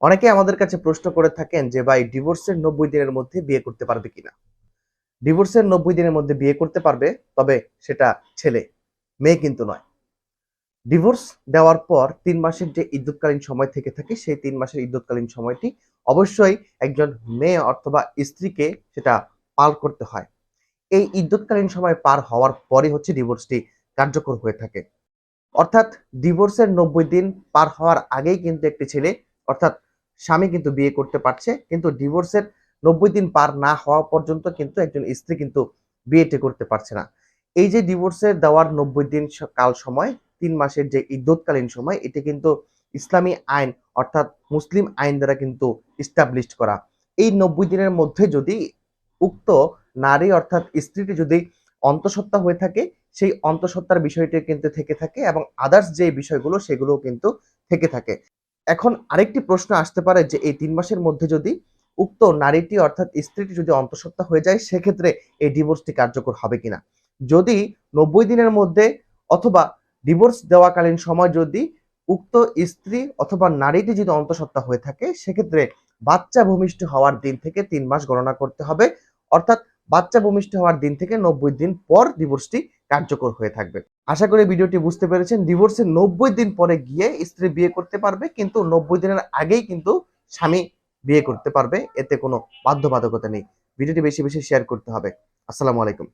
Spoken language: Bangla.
অনেকে আমাদের কাছে প্রশ্ন করে থাকেন যে, ভাই, ডিভোর্সের নব্বই দিনের মধ্যে বিয়ে করতে পারবে কিনা? ডিভোর্সের নব্বই দিনের মধ্যে বিয়ে করতে পারবে, তবে সেটা ছেলে, মেয়ে কিন্তু নয়। ডিভোর্স দেওয়ার পর তিন মাসের যে ইদ্যুৎকালীন সময় থেকে থাকে, সেই তিন মাসের ইদ্যুৎকালীন সময়টি অবশ্যই একজন মেয়ে অথবা স্ত্রীকে সেটা পার করতে হয়। এই ইদ্যুৎকালীন সময় পার হওয়ার পরই হচ্ছে ডিভোর্সটি কার্যকর হয়ে থাকে। অর্থাৎ ডিভোর্সের নব্বই দিন পার হওয়ার আগেই কিন্তু একটি ছেলে অর্থাৎ স্বামী কিন্তু বিয়ে করতে পারছে, কিন্তু ডিভোর্সের নব্বই দিন পার না হওয়া পর্যন্ত কিন্তু একজন স্ত্রী কিন্তু বিয়েটি করতে পারছে না। এই যে ডিভোর্সের দেওয়ার নব্বই দিন কাল সময়, তিন মাসের যে ইদ্যৎকালীন সময়, এটি কিন্তু ইসলামী আইন অর্থাৎ মুসলিম আইন দ্বারা কিন্তু ইস্টাবলিশড করা। এই নব্বই দিনের মধ্যে যদি উক্ত নারী অর্থাৎ স্ত্রীটি যদি অন্তঃসত্ত্বা হয়ে থাকে, সেই অন্তঃসত্ত্বার বিষয়টি কিন্তু থেকে থাকে এবং আদার্স যে বিষয়গুলো সেগুলো কিন্তু থেকে থাকে। এখন আরেকটি প্রশ্ন আসতে পারে যে এই তিন মাসের মধ্যে যদি উক্ত নারীটি অর্থাৎ স্ত্রীটি যদি অন্তঃসত্ত্বা হয়ে যায়, সেক্ষেত্রে এই ডিভোর্সটি কার্যকর হবে কিনা? যদি নব্বই দিনের মধ্যে অথবা ডিভোর্স দেওয়াকালীন সময় যদি উক্ত স্ত্রী অথবা নারীটি যদি অন্তঃসত্ত্বা হয়ে থাকে, সেক্ষেত্রে বাচ্চা ভূমিষ্ঠ হওয়ার দিন থেকে তিন মাস গণনা করতে হবে। অর্থাৎ বাচ্চা ভূমিষ্ঠ হওয়ার দিন থেকে নব্বই দিন পর ডিভোর্সটি কার্যকর হয়ে থাকবে। আশা করি ভিডিওটি বুঝতে পেরেছেন ডিভোর্সের নব্বই দিন পরে গিয়ে স্ত্রী বিয়ে করতে পারবে, কিন্তু নব্বই দিনের আগেই কিন্তু স্বামী বিয়ে করতে পারবে, এতে কোনো বাধ্যবাধকতা নেই। ভিডিওটি বেশি বেশি শেয়ার করতে হবে। আসসালামু আলাইকুম।